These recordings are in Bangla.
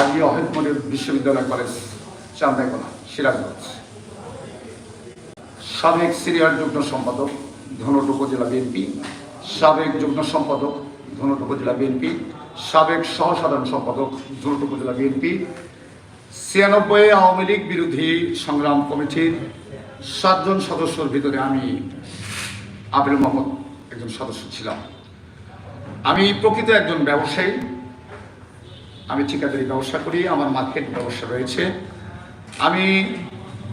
হাজি অহেদ বিশ্ববিদ্যালয় কলেজ, চান্দাইকোনা, সিরাজগঞ্জ। সাবেক সিরিয়ার যুগ্ম সম্পাদক ধনুট উপজেলা বিএনপি, সাবেক যুগ্ম সম্পাদক ধনুট উপজেলা বিএনপি, সাবেক সহসাধারণ সম্পাদক ধনুট উপজেলা বিএনপি, ছিয়ানব্বই আওয়ামী লীগ বিরোধী সংগ্রাম কমিটির সাতজন সদস্যর ভিতরে আমি আবির মোহাম্মদ একজন সদস্য ছিলাম। আমি প্রকৃত একজন ব্যবসায়ী। আমি ঠিকাদারি ব্যবসা করি, আমার মার্কেট ব্যবসা রয়েছে। আমি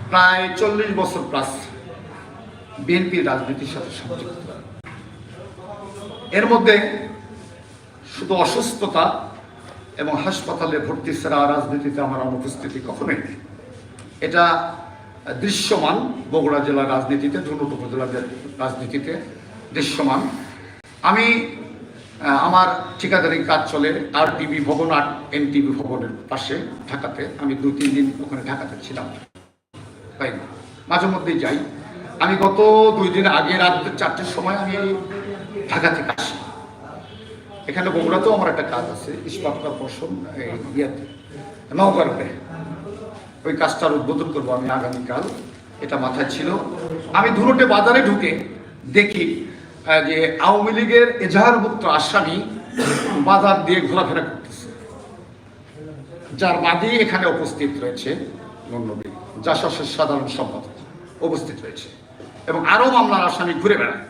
প্রায় চল্লিশ বছর প্লাস বিএনপির রাজনীতির সাথে সংযুক্ত এর মধ্যে শুধু অসুস্থতা এবং হাসপাতালে ভর্তি ছাড়া রাজনীতিতে আমার অনুপস্থিতি কখনোই নেই। এটা দৃশ্যমান বগুড়া জেলার রাজনীতিতে, ধনুট উপজেলার রাজনীতিতে দৃশ্যমান। আমি আমার ঠিকাদারি কাজ চলে আর টিভি ভবন আর এন টিভি ভবনের পাশে ঢাকাতে। আমি দু, তিন দিন ওখানে ঢাকাতে ছিলাম। তাই না? মাঝে মধ্যেই যাই। আমি গত দুই দিন আগে রাত চারটের সময় আমি ঢাকা থেকে আসি। এখানে বগুড়াতেও আমার একটা কাজ আছে ইস্পাত কর্পোরেশন ইয়েতে নওগাঁড়ে ওই কাজটার উদ্বোধন করব আমি আগামীকাল। এটা মাথায় ছিল। আমি ধুরুটে বাজারে ঢুকে দেখি যে আওয়ামী লীগের এজাহারভুক্ত আসামি বাজার দিয়ে ঘোরাফেরা করতেছে। যার বাদী এখানে উপস্থিত রয়েছে নন্দী জাসাসের সাধারণ সম্পাদক উপস্থিত রয়েছে। এবং আরও মামলার আসামি ঘুরে বেড়ায়।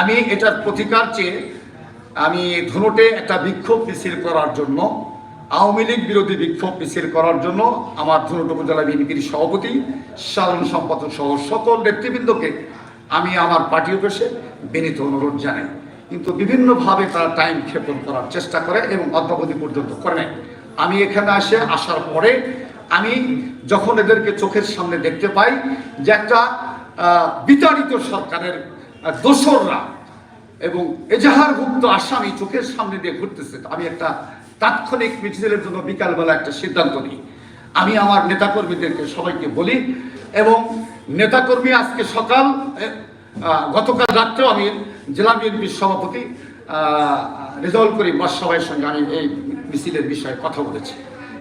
আমি এটার প্রতিকার চেয়ে আমি ধনুটে একটা বিক্ষোভ মিছিল করার জন্য, আওয়ামী লীগ বিরোধী বিক্ষোভ মিছিল করার জন্য আমার ধনুট উপজেলা বিএনপির সভাপতি, সাধারণ সম্পাদক সহ সকল নেতৃবৃন্দকে আমি আমার পার্টি অফিসে বিনীত অনুরোধ জানাই। কিন্তু বিভিন্নভাবে তারা টাইম ক্ষেপণ করার চেষ্টা করে এবং অদ্যাবধি পর্যন্ত করে নেয় আমি এখানে আসে আসার পরে আমি যখন এদেরকে চোখের সামনে দেখতে পাই যে একটা বিতাড়িত সরকারের দোসররা এবং এজাহারভুক্ত আসামি চোখের সামনে দিয়ে ঘুরতেছে। আমি একটা তাৎক্ষণিক মিছিলের জন্য বিকালবেলা একটা সিদ্ধান্ত নিই। আমি আমার নেতাকর্মীদেরকে সবাইকে বলি এবং নেতাকর্মী আজকে সকাল গতকাল রাত্রেও আমি জেলা বিএনপির সভাপতি রেজাল্ট করি বাস সবাইয়ের সঙ্গে আমি এই মিছিলের বিষয়ে কথা বলেছি।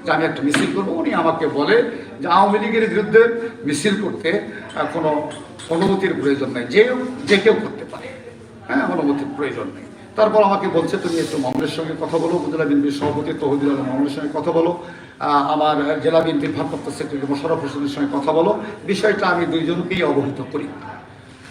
যে আমি একটা মিছিল করব, উনি আমাকে বলে যে আওয়ামী লীগের বিরুদ্ধে মিছিল করতে কোনো অনুমতির প্রয়োজন নেই, যে যে কেউ করতে পারে। হ্যাঁ অনুমতির প্রয়োজন নেই। তারপর আমাকে বলছে, তুমি একটু মামলের সঙ্গে কথা বলো, উপজেলা বিএনপির সভাপতি তহবিল আলম মামলের সঙ্গে কথা বলো আমার জেলা বিএনপির ভারপ্রাপ্ত সেক্রেটারি মোশারফ হোসেনের সঙ্গে কথা বলো। বিষয়টা আমি দুইজনকেই অবহিত করি।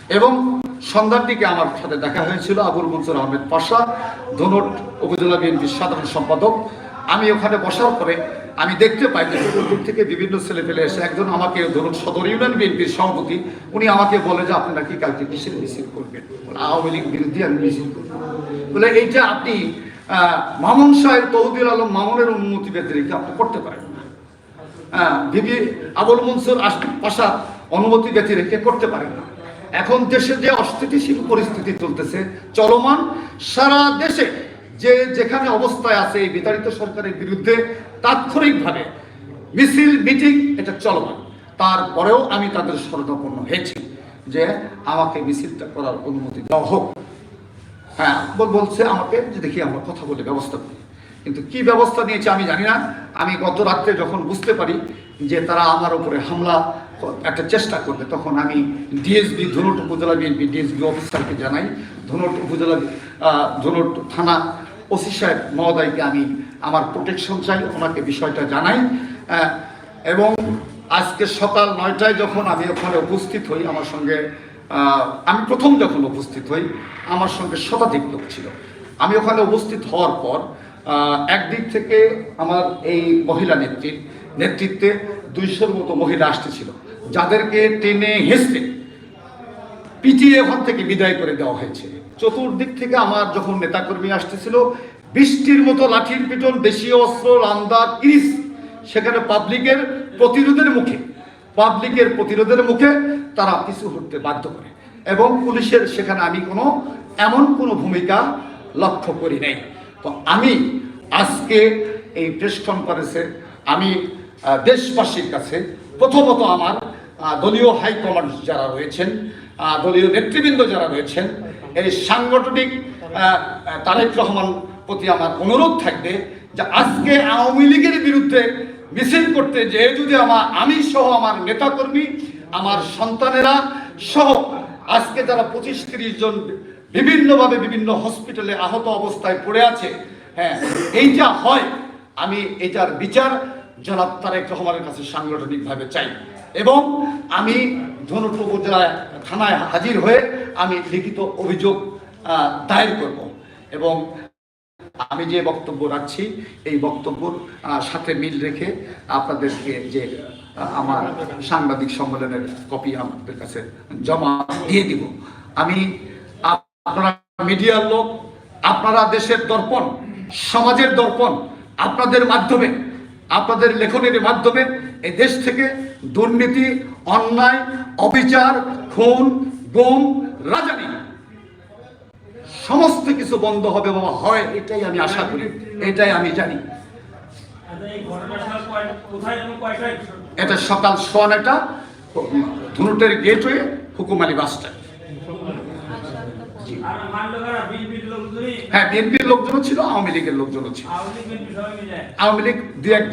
এবং সন্ধ্যার দিকে আমার সাথে দেখা হয়েছিল আবুল মনসুর আহমেদ পাশা ধনুট উপজেলা বিএনপির সাধারণ সম্পাদক। আমি ওখানে বসার পরে আমি দেখতে পাই যে চতুর্দিক থেকে বিভিন্ন ছেলে পেলে এসে একজন আমাকে ধরুন সদর ইউনিয়ন বিএনপির সভাপতি উনি আমাকে বলে যে আপনারা নাকি কালকে কিসের মিছিল করবেন? আওয়ামী লীগ বিরুদ্ধে আমি মিছিল করব। বলে এইটা আপনি মামুন সাহেব তৌদির আলম মামুনের অনুমতি পেতে রেখে আপনি করতে পারেন না। হ্যাঁ, বিবি আবুল মনসুর আশ- পাশার অনুমতি ব্যতি রেখে করতে পারেন না। এখন দেশে যে অস্থিতিশীল পরিস্থিতি চলতেছে, চলমান সারা দেশে যে যেখানে অবস্থায় আছে এই বিতাড়িত সরকারের বিরুদ্ধে তাৎক্ষণিকভাবে মিছিল, মিটিং, এটা চলমান। তারপরেও আমি তাদের শরণাপন্ন হয়েছি যে আমাকে মিছিলটা করার অনুমতি দেওয়া হোক। হ্যাঁ বল- বলছে আমাকে যে দেখি আমরা কথা বলে ব্যবস্থা করি। কিন্তু কি ব্যবস্থা নিয়েছে আমি জানি না। আমি গত রাত্রে যখন বুঝতে পারি যে তারা আমার উপরে হামলা একটা চেষ্টা করবে। তখন আমি ডিএসবি ধনুট উপজেলা বিএনপি ডিএসবি অফিসারকে জানাই। ধনুট উপজেলা ধনুট থানা ওসি সাহেব মহোদয়কে আমি আমার প্রোটেকশন চাই, ওনাকে বিষয়টা জানাই। এবং আজকে সকাল নয়টায় যখন আমি ওখানে উপস্থিত হই, আমার সঙ্গে আমি প্রথম যখন উপস্থিত হই, আমার সঙ্গে শতাধিক লোক ছিল। আমি ওখানে উপস্থিত হওয়ার পর একদিক থেকে আমার এই মহিলা নেত্রীর নেতৃত্বে দুইশোর মতো মহিলা আসতেছিল। যাদেরকে টেনে হেসতে পিটিয়ে ওখান থেকে বিদায় করে দেওয়া হয়েছে। চতুর্দিক থেকে আমার যখন নেতাকর্মী আসতেছিল, বৃষ্টির মতো লাঠির পিটন, দেশীয় অস্ত্র লান্দা কিরিস সেখানে পাবলিকের প্রতিরোধের মুখে, পাবলিকের প্রতিরোধের মুখে তারা পিছু হতে বাধ্য করে এবং পুলিশের সেখানে আমি কোনো, এমন কোনো ভূমিকা লক্ষ্য করি নাই। তো আমি আজকে এই প্রেস কনফারেন্সে আমি দেশবাসীর কাছে প্রথমত আমার দলীয় হাইকমান্ড যারা রয়েছেন দলীয় নেতৃবৃন্দ যারা রয়েছেন, এই সাংগঠনিক তারেক রহমান প্রতি আমার অনুরোধ থাকবে যে আজকে আওয়ামী লীগের বিরুদ্ধে মিছিল করতে যে যদি আমার, আমি সহ আমার নেতাকর্মী, আমার সন্তানেরা সহ আজকে যারা পঁচিশ তিরিশ জন বিভিন্নভাবে বিভিন্ন হসপিটালে আহত অবস্থায় পড়ে আছে হ্যাঁ এইটা হয়, আমি এটার বিচার জনাব তারেক রহমানের কাছে সাংগঠনিকভাবে চাই। এবং আমি ধনুট উপজেলায়, থানায় হাজির হয়ে আমি লিখিত অভিযোগ দায়ের করব। এবং আমি যে বক্তব্য রাখছি, এই বক্তব্যর সাথে মিল রেখে আপনাদেরকে যে আমার সাংবাদিক সম্মেলনের কপি আপনাদের কাছে জমা দিয়ে দিব। আমি আপ- আপনারা মিডিয়ার লোক, আপনারা দেশের দর্পণ, সমাজের দর্পণ, আপনাদের মাধ্যমে আপনাদের লেখনের মাধ্যমে এই দেশ থেকে দুর্নীতি, অন্যায়, অবিচার, খুন, গুম, রাজানি সমস্ত কিছু বন্ধ হবে বাবা হয়, এটাই আমি আশা করি, এটাই আমি জানি। এটা সকাল সোয়া নয়টা, ধুনুটের গেটওয়ে, হুকুম আলী বাস স্ট্যান্ড। হ্যাঁ বিএনপির লোকজনও ছিল, আওয়ামী লীগের লোকজনও ছিল। আওয়ামী লীগ দু একজন।